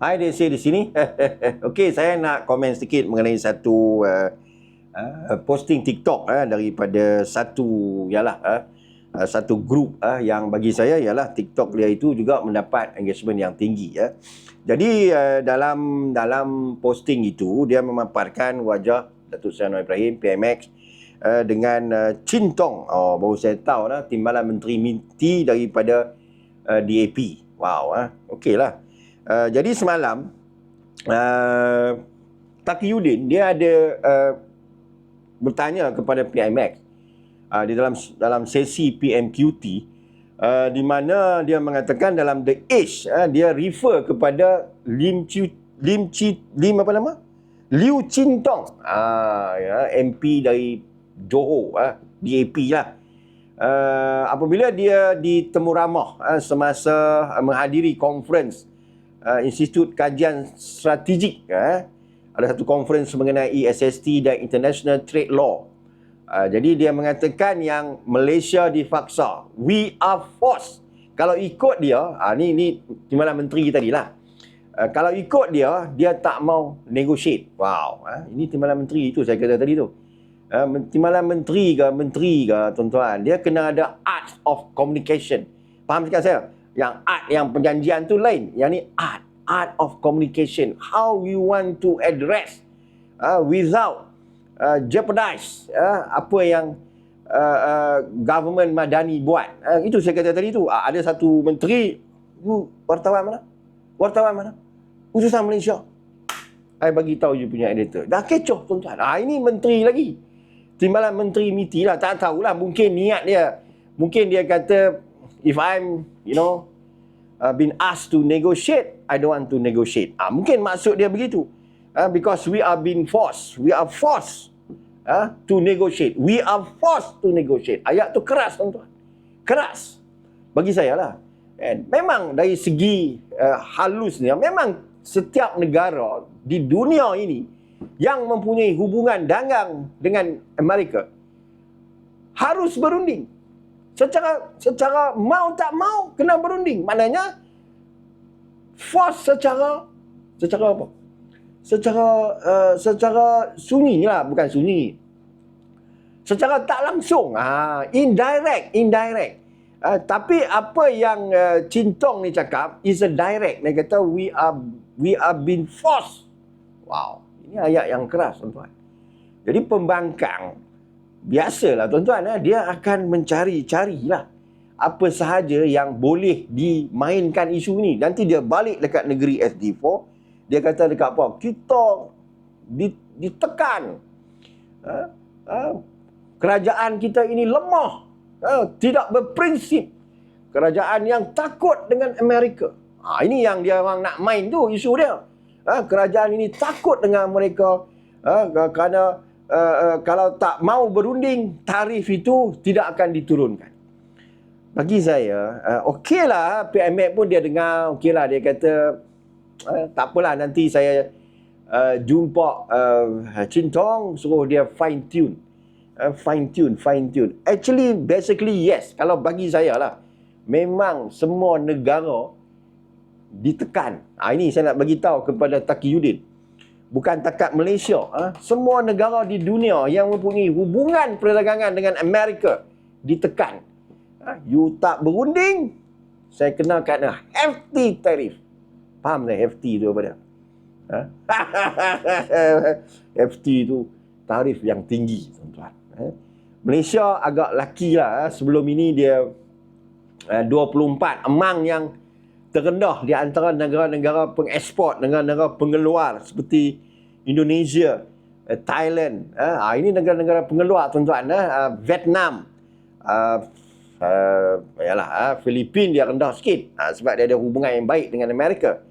Hai Desi di sini. Okey, saya nak komen sedikit mengenai satu uh, uh, posting TikTok uh, daripada satu yalah uh, satu grup uh, yang bagi saya ialah TikTok dia itu juga mendapat engagement yang tinggi ya. Uh. Jadi uh, dalam dalam posting itu dia memaparkan wajah Datuk Seri Anwar Ibrahim PMX uh, dengan uh, Chin Tong. Oh, baru saya tahu lah timbalan menteri minti daripada uh, DAP. Wow, uh. okeylah. Uh, jadi semalam uh, Taqiyuddin dia ada uh, bertanya kepada PIMAX uh, di dalam dalam sesi PMQT uh, di mana dia mengatakan dalam the age uh, dia refer kepada Lim Chi Lim Chi Lim apa nama? Liu Chintong. Ah uh, ya MP dari Johor uh, DAP lah. Uh, apabila dia di Temu Ramah uh, semasa uh, menghadiri conference uh, Institut Kajian Strategik eh? ada satu conference mengenai SST dan International Trade Law. Uh, jadi dia mengatakan yang Malaysia difaksa. We are forced. Kalau ikut dia, uh, ni ni timbalan menteri tadi lah. Uh, kalau ikut dia, dia tak mau negotiate. Wow, uh, ini timbalan menteri itu saya kata tadi tu. Uh, timbalan menteri ke, menteri ke tuan-tuan, dia kena ada art of communication. Faham sekarang saya? Yang art yang perjanjian tu lain. Yang ni art. Art of communication. How you want to address uh, without uh, jeopardize uh, apa yang uh, uh, government madani buat. Uh, itu saya kata tadi tu. Uh, ada satu menteri. Uh, wartawan mana? Wartawan mana? Utusan Malaysia. Saya bagi tahu you punya editor. Dah kecoh tuan-tuan. Ah ini menteri lagi. Timbalan menteri MITI lah. Tak tahulah. Mungkin niat dia. Mungkin dia kata if I'm, you know, uh, been asked to negotiate, I don't want to negotiate. Ah, mungkin maksud dia begitu. Uh, because we are being forced. We are forced uh, to negotiate. We are forced to negotiate. Ayat tu keras, tuan-tuan. Keras. Bagi saya lah. And memang dari segi uh, halusnya, memang setiap negara di dunia ini yang mempunyai hubungan dagang dengan Amerika harus berunding secara secara mau tak mau kena berunding. Maknanya force secara secara apa? Secara uh, secara sunyi lah bukan sunyi. Secara tak langsung. Ah indirect indirect. Uh, tapi apa yang uh, Cintong ni cakap is a direct. Dia kata we are we are being forced. Wow ini ayat yang keras tuan-tuan. Jadi pembangkang biasalah tuan-tuan eh, dia akan mencari-carilah apa sahaja yang boleh dimainkan isu ni. Nanti dia balik dekat negeri SD4, dia kata dekat apa? Kita ditekan. Ha? Ha? Kerajaan kita ini lemah. Ha? Tidak berprinsip. Kerajaan yang takut dengan Amerika. Ha, ini yang dia orang nak main tu isu dia. Ha? Kerajaan ini takut dengan mereka ha? kerana uh, kalau tak mau berunding, tarif itu tidak akan diturunkan. Bagi saya, uh, okeylah PMX pun dia dengar, okeylah dia kata, uh, tak apalah nanti saya uh, jumpa uh, Cintong, suruh dia fine tune. Uh, fine tune, fine tune. Actually, basically yes. Kalau bagi saya lah, memang semua negara ditekan. Ha, ini saya nak bagi tahu kepada Taqiyuddin bukan takat Malaysia, ha? semua negara di dunia yang mempunyai hubungan perdagangan dengan Amerika ditekan. Ha? You tak berunding, saya kenakan a hefty tarif. Faham tak hefty tu apa dia? Hefty tu tarif yang tinggi, tuan-tuan. Malaysia agak laki lah. Sebelum ini dia uh, 24 amang yang terendah di antara negara-negara pengeksport, negara-negara pengeluar seperti Indonesia, uh, Thailand. Uh, ini negara-negara pengeluar tuan-tuan. Uh, Vietnam, uh, uh, yalah, uh, Filipina dia rendah sikit sebab dia ada hubungan yang baik dengan Amerika.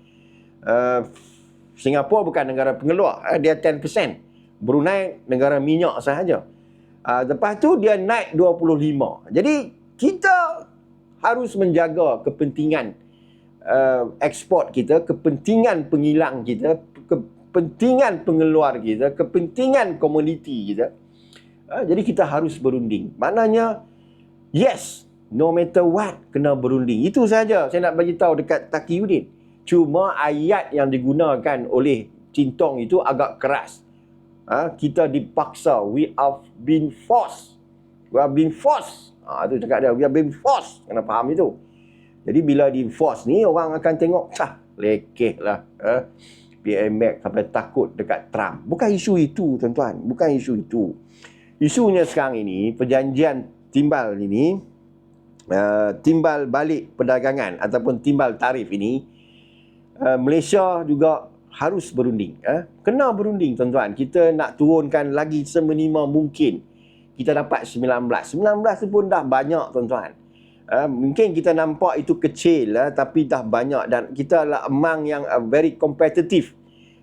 Singapura bukan negara pengeluar, dia 10%. Brunei negara minyak sahaja. Lepas tu dia naik 25. Jadi kita harus menjaga kepentingan uh, ekspor kita, kepentingan pengilang kita, kepentingan pengeluar kita, kepentingan komoditi kita. Ha, jadi kita harus berunding. Maknanya, yes, no matter what, kena berunding. Itu saja saya nak bagi tahu dekat Taqiyuddin. Cuma ayat yang digunakan oleh Cintong itu agak keras. Ha, kita dipaksa. We have been forced. We have been forced. Ha, itu cakap dia. We have been forced. Kena faham itu. Jadi bila di force ni, orang akan tengok, cah, lekeh lah. Ha? PMX sampai takut dekat Trump. Bukan isu itu, tuan-tuan. Bukan isu itu. Isunya sekarang ini, perjanjian timbal ini, uh, timbal balik perdagangan ataupun timbal tarif ini, uh, Malaysia juga harus berunding. Eh? Kena berunding tuan-tuan. Kita nak turunkan lagi seminima mungkin. Kita dapat 19. 19 tu pun dah banyak tuan-tuan. Uh, mungkin kita nampak itu kecil uh, tapi dah banyak dan kita adalah among yang uh, very competitive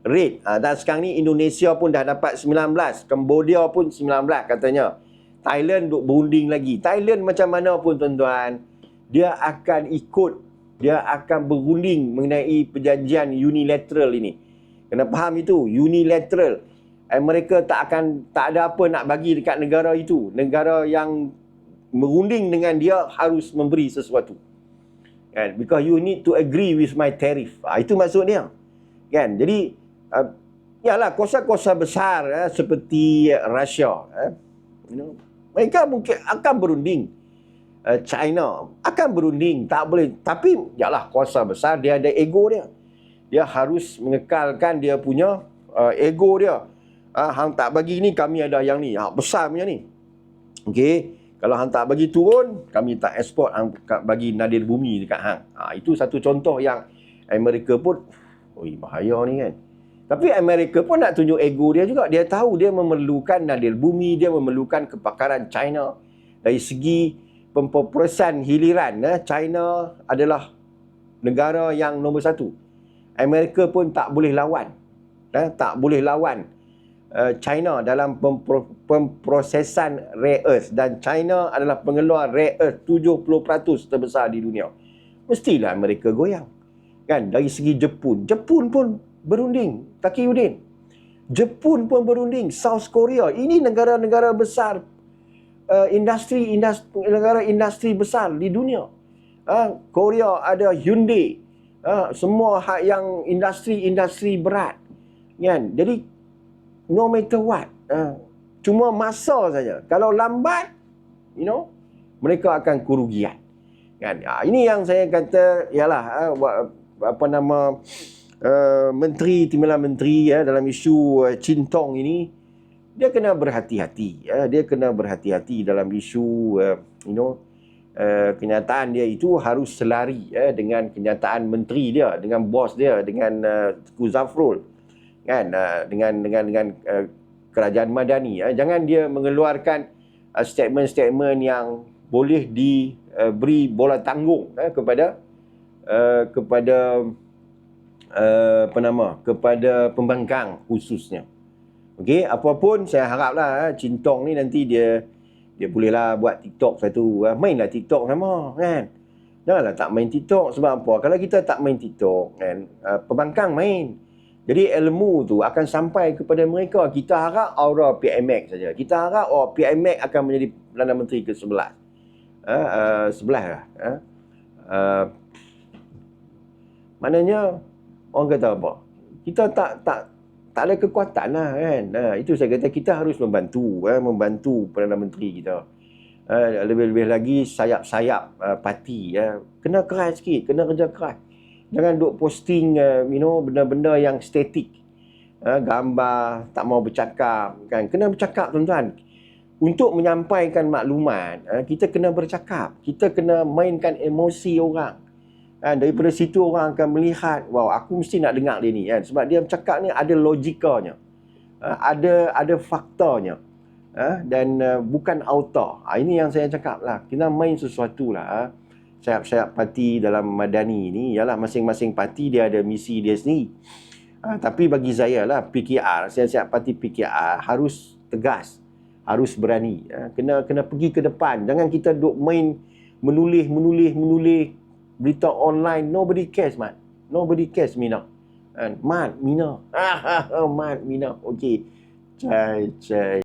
rate. Uh, dan sekarang ni Indonesia pun dah dapat 19. Cambodia pun 19 katanya. Thailand duk berunding lagi. Thailand macam mana pun tuan-tuan. Dia akan ikut dia akan berunding mengenai perjanjian unilateral ini. Kena faham itu, unilateral. Eh, mereka tak akan tak ada apa nak bagi dekat negara itu. Negara yang berunding dengan dia harus memberi sesuatu. Kan? Because you need to agree with my tariff. Ha, itu maksud dia. Kan? Jadi uh, yalah kuasa-kuasa besar eh, seperti Russia eh, you know, mereka mungkin akan berunding uh, China akan berunding tak boleh tapi yalah kuasa besar dia ada ego dia dia harus mengekalkan dia punya uh, ego dia uh, hang tak bagi ni kami ada yang ni ha, besar punya ni okey kalau hang tak bagi turun kami tak ekspor hang bagi nadir bumi dekat hang ha, itu satu contoh yang Amerika pun oi bahaya ni kan tapi Amerika pun nak tunjuk ego dia juga. Dia tahu dia memerlukan nadir bumi, dia memerlukan kepakaran China. Dari segi pempopulesan hiliran, eh, China adalah negara yang nombor satu. Amerika pun tak boleh lawan. Eh, tak boleh lawan China dalam pempro- pemprosesan rare earth. Dan China adalah pengeluar rare earth 70% terbesar di dunia. Mestilah Amerika goyang. Kan? Dari segi Jepun. Jepun pun berunding. Kaki Udin. Jepun pun berunding. South Korea. Ini negara-negara besar. Uh, industri, industri negara industri besar di dunia. Uh, Korea ada Hyundai. Uh, semua hak yang industri-industri berat. Kan? Jadi no matter what. Uh, cuma masa saja. Kalau lambat, you know, mereka akan kerugian. Kan? Uh, ini yang saya kata, ialah uh, apa nama uh, menteri timbalan menteri ya dalam isu uh, cintong ini dia kena berhati-hati ya dia kena berhati-hati dalam isu uh, you know uh, kenyataan dia itu harus selari ya dengan kenyataan menteri dia dengan bos dia dengan uh, Tuku Zafrul kan uh, dengan dengan dengan uh, kerajaan madani ya jangan dia mengeluarkan uh, statement-statement yang boleh diberi uh, bola tanggung kepada uh, kepada apa nama kepada pembangkang khususnya. Okey, apapun saya haraplah Cintong ni nanti dia dia bolehlah buat TikTok satu. Mainlah TikTok sama kan. Janganlah tak main TikTok sebab apa? Kalau kita tak main TikTok kan, pembangkang main. Jadi ilmu tu akan sampai kepada mereka. Kita harap aura PMX saja. Kita harap oh PMX akan menjadi Perdana Menteri ke-11. Uh, uh, 11 lah. Uh, uh, maknanya orang kata apa? Kita tak tak tak ada kekuatan lah kan. Nah, itu saya kata kita harus membantu, eh, membantu Perdana Menteri kita. Eh, lebih-lebih lagi sayap-sayap uh, parti. Eh. Kena keras sikit, kena kerja keras. Jangan duk posting uh, you know, benda-benda yang statik. Uh, gambar, tak mau bercakap. Kan? Kena bercakap tuan-tuan. Untuk menyampaikan maklumat, uh, kita kena bercakap. Kita kena mainkan emosi orang kan daripada situ orang akan melihat wow aku mesti nak dengar dia ni kan sebab dia bercakap ni ada logikanya uh, ada ada faktanya uh, dan uh, bukan auto uh, ini yang saya cakap lah kita main sesuatu lah uh, sayap-sayap parti dalam madani ni ialah masing-masing parti dia ada misi dia sendiri. Uh, tapi bagi saya lah PKR sayap-sayap parti PKR harus tegas harus berani. Uh, kena kena pergi ke depan. Jangan kita duk main menulis menulis menulis berita online nobody cares mat. Nobody cares mina and mat mina mat mina okey. Cai cai